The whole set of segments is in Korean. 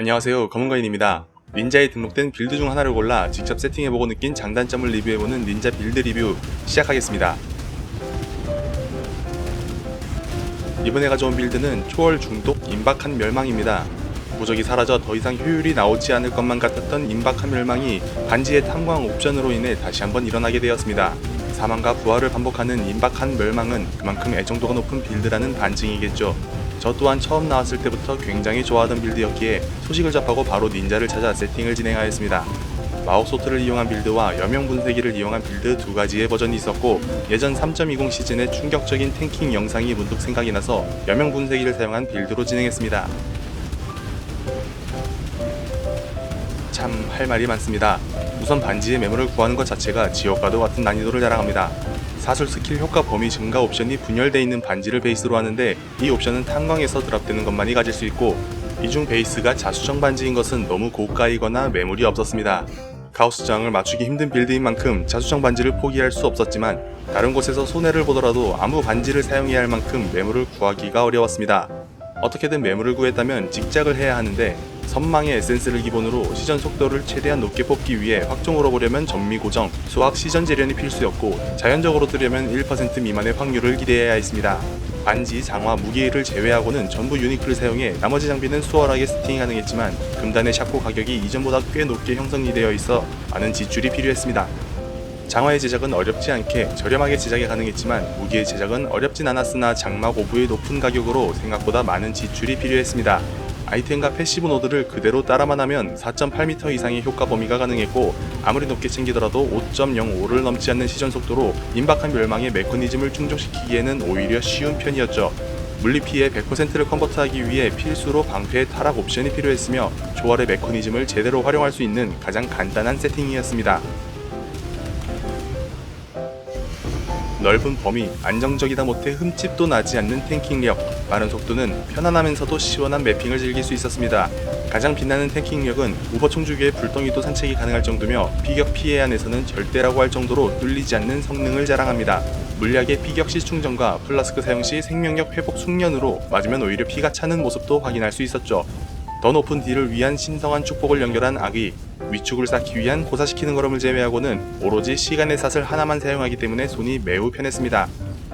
안녕하세요. 검은거인입니다. 닌자에 등록된 빌드 중 하나를 골라 직접 세팅해보고 느낀 장단점을 리뷰해보는 닌자 빌드 리뷰 시작하겠습니다. 이번에 가져온 빌드는 초월 중독 임박한 멸망입니다. 무적이 사라져 더 이상 효율이 나오지 않을 것만 같았던 임박한 멸망이 반지의 탐광 옵션으로 인해 다시 한번 일어나게 되었습니다. 사망과 부활을 반복하는 임박한 멸망은 그만큼 애정도가 높은 빌드라는 반증이겠죠 저 또한 처음 나왔을 때부터 굉장히 좋아하던 빌드였기에 소식을 접하고 바로 닌자를 찾아 세팅을 진행하였습니다. 마법 소트를 이용한 빌드와 여명 분쇄기를 이용한 빌드 두 가지의 버전이 있었고 예전 3.20 시즌의 충격적인 탱킹 영상이 문득 생각이 나서 여명 분쇄기를 사용한 빌드로 진행했습니다. 참 할 말이 많습니다. 우선 반지의 매물을 구하는 것 자체가 지옥과도 같은 난이도를 자랑합니다. 사술 스킬 효과 범위 증가 옵션이 분열되어 있는 반지를 베이스로 하는데 이 옵션은 탄광에서 드랍되는 것만이 가질 수 있고 이 중 베이스가 자수정 반지인 것은 너무 고가이거나 매물이 없었습니다. 가우스 저항을 맞추기 힘든 빌드인 만큼 자수정 반지를 포기할 수 없었지만 다른 곳에서 손해를 보더라도 아무 반지를 사용해야 할 만큼 매물을 구하기가 어려웠습니다. 어떻게든 매물을 구했다면 직작을 해야 하는데 선망의 에센스를 기본으로 시전 속도를 최대한 높게 뽑기 위해 확종으로 보려면 전미 고정, 수학 시전 재련이 필수였고 자연적으로 뜨려면 1% 미만의 확률을 기대해야 했습니다. 반지, 장화, 무기를 제외하고는 전부 유니크를 사용해 나머지 장비는 수월하게 세팅이 가능했지만 금단의 샤코 가격이 이전보다 꽤 높게 형성이 되어 있어 많은 지출이 필요했습니다. 장화의 제작은 어렵지 않게 저렴하게 제작이 가능했지만 무기의 제작은 어렵진 않았으나 장막 오브의 높은 가격으로 생각보다 많은 지출이 필요했습니다. 아이템과 패시브 노드를 그대로 따라만 하면 4.8m 이상의 효과 범위가 가능했고 아무리 높게 챙기더라도 5.05를 넘지 않는 시전 속도로 임박한 멸망의 메커니즘을 충족시키기에는 오히려 쉬운 편이었죠. 물리 피해 100%를 컨버트하기 위해 필수로 방패 타락 옵션이 필요했으며 조월의 메커니즘을 제대로 활용할 수 있는 가장 간단한 세팅이었습니다. 넓은 범위, 안정적이다 못해 흠집도 나지 않는 탱킹력, 빠른 속도는 편안하면서도 시원한 매핑을 즐길 수 있었습니다. 가장 빛나는 탱킹력은 우버 총주기의 불덩이도 산책이 가능할 정도며 피격 피해 안에서는 절대라고 할 정도로 뚫리지 않는 성능을 자랑합니다. 물약의 피격 시 충전과 플라스크 사용 시 생명력 회복 숙련으로 맞으면 오히려 피가 차는 모습도 확인할 수 있었죠. 더 높은 딜을 위한 신성한 축복을 연결한 악의, 위축을 쌓기 위한 고사시키는 걸음을 제외하고는 오로지 시간의 삿을 하나만 사용하기 때문에 손이 매우 편했습니다.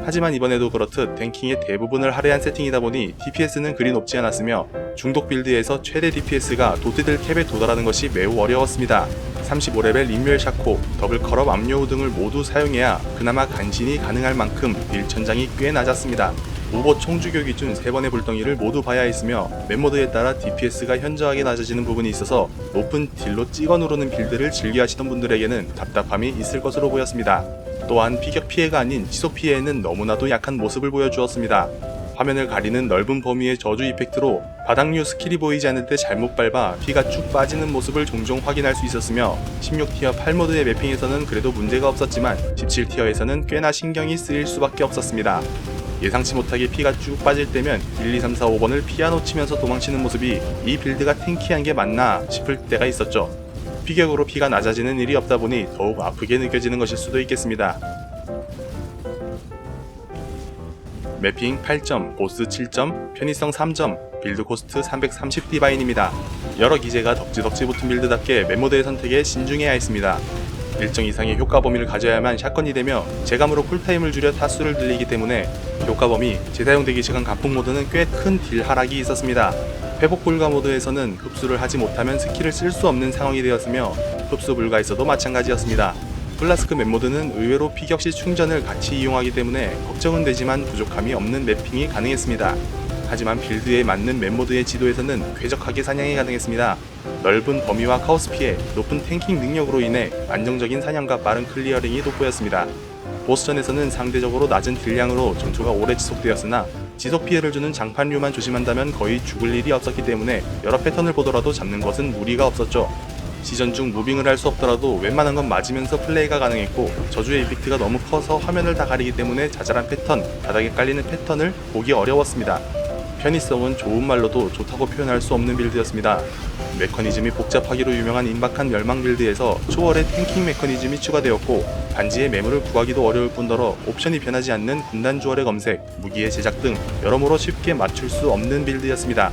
하지만 이번에도 그렇듯 탱킹의 대부분을 할애한 세팅이다 보니 DPS는 그리 높지 않았으며 중독 빌드에서 최대 DPS가 도트들 캡에 도달하는 것이 매우 어려웠습니다. 35레벨 인멸 샤코, 더블 컬업 압류 등을 모두 사용해야 그나마 간신히 가능할 만큼 딜 천장이 꽤 낮았습니다. 오버 총주교 기준 3번의 불덩이를 모두 봐야 했으며 멤버드에 따라 DPS가 현저하게 낮아지는 부분이 있어서 높은 딜로 찍어 누르는 빌드를 즐겨 하시던 분들에게는 답답함이 있을 것으로 보였습니다. 또한 피격 피해가 아닌 지속 피해에는 너무나도 약한 모습을 보여주었습니다. 화면을 가리는 넓은 범위의 저주 이펙트로 바닥류 스킬이 보이지 않을 때 잘못 밟아 피가 쭉 빠지는 모습을 종종 확인할 수 있었으며 16티어 8모드의 매핑에서는 그래도 문제가 없었지만 17티어에서는 꽤나 신경이 쓰일 수밖에 없었습니다. 예상치 못하게 피가 쭉 빠질 때면 1, 2, 3, 4, 5번을 피아노 치면서 도망치는 모습이 이 빌드가 탱키한 게 맞나 싶을 때가 있었죠. 피격으로 피가 낮아지는 일이 없다 보니 더욱 아프게 느껴지는 것일 수도 있겠습니다. 매핑 8점, 보스 7점, 편의성 3점, 빌드 코스트 330 디바인입니다. 여러 기재가 덕지덕지 붙은 빌드답게 멤버들의 선택에 신중해야 했습니다. 일정 이상의 효과 범위를 가져야만 샷건이 되며 제감으로 쿨타임을 줄여 타수를 늘리기 때문에 효과 범위, 재사용 대기 시간 간풍 모드는 꽤 큰 딜 하락이 있었습니다. 회복 불가 모드에서는 흡수를 하지 못하면 스킬을 쓸 수 없는 상황이 되었으며 흡수 불가에서도 마찬가지였습니다. 플라스크 맵모드는 의외로 피격 시 충전을 같이 이용하기 때문에 걱정은 되지만 부족함이 없는 맵핑이 가능했습니다. 하지만 빌드에 맞는 맵모드의 지도에서는 쾌적하게 사냥이 가능했습니다. 넓은 범위와 카오스 피해, 높은 탱킹 능력으로 인해 안정적인 사냥과 빠른 클리어링이 돋보였습니다. 보스전에서는 상대적으로 낮은 딜량으로 전투가 오래 지속되었으나 지속 피해를 주는 장판류만 조심한다면 거의 죽을 일이 없었기 때문에 여러 패턴을 보더라도 잡는 것은 무리가 없었죠. 시전 중 무빙을 할 수 없더라도 웬만한 건 맞으면서 플레이가 가능했고 저주의 이펙트가 너무 커서 화면을 다 가리기 때문에 자잘한 패턴, 바닥에 깔리는 패턴을 보기 어려웠습니다. 편의성은 좋은 말로도 좋다고 표현할 수 없는 빌드였습니다. 메커니즘이 복잡하기로 유명한 임박한 멸망 빌드에서 초월의 탱킹 메커니즘이 추가되었고 반지의 매물을 구하기도 어려울 뿐더러 옵션이 변하지 않는 군단 주얼의 검색, 무기의 제작 등 여러모로 쉽게 맞출 수 없는 빌드였습니다.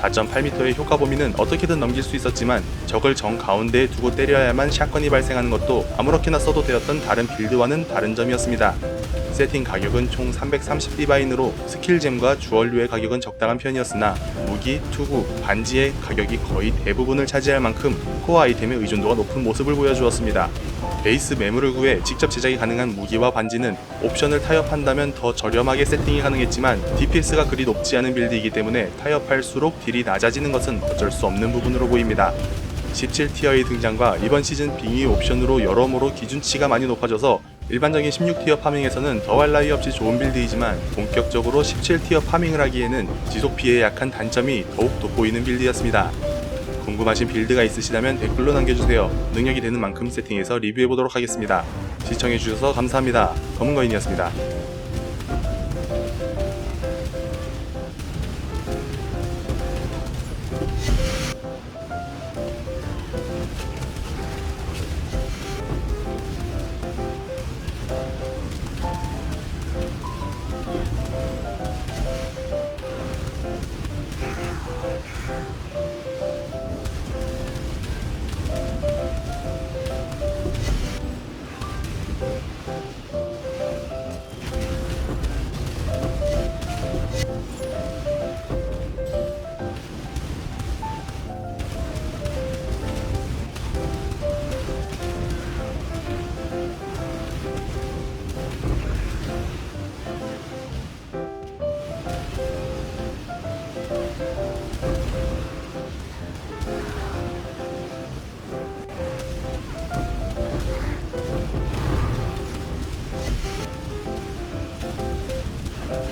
4.8m의 효과 범위는 어떻게든 넘길 수 있었지만 적을 정 가운데에 두고 때려야만 샷건이 발생하는 것도 아무렇게나 써도 되었던 다른 빌드와는 다른 점이었습니다. 세팅 가격은 총 330디바인으로 스킬잼과 주얼류의 가격은 적당한 편이었으나 무기, 투구, 반지의 가격이 거의 대부분을 차지할 만큼 코어 아이템의 의존도가 높은 모습을 보여주었습니다. 베이스 매물을 구해 직접 제작이 가능한 무기와 반지는 옵션을 타협한다면 더 저렴하게 세팅이 가능했지만 DPS가 그리 높지 않은 빌드이기 때문에 타협할수록 딜이 낮아지는 것은 어쩔 수 없는 부분으로 보입니다. 17티어의 등장과 이번 시즌 빙의 옵션으로 여러모로 기준치가 많이 높아져서 일반적인 16티어 파밍에서는 더할 나위 없이 좋은 빌드이지만 본격적으로 17티어 파밍을 하기에는 지속 피해에 약한 단점이 더욱 돋보이는 빌드였습니다. 궁금하신 빌드가 있으시다면 댓글로 남겨주세요. 능력이 되는 만큼 세팅해서 리뷰해보도록 하겠습니다. 시청해주셔서 감사합니다. 검은거인이었습니다.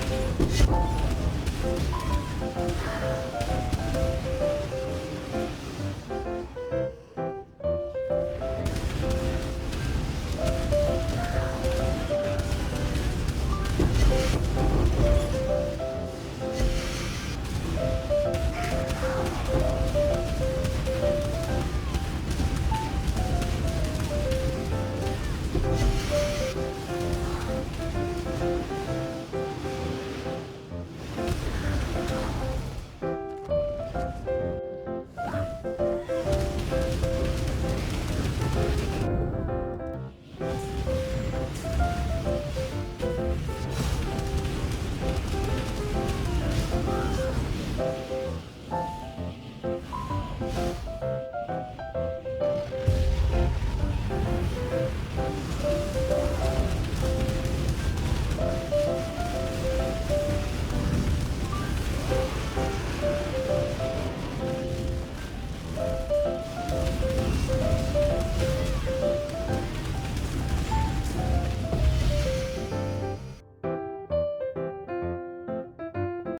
Thank you.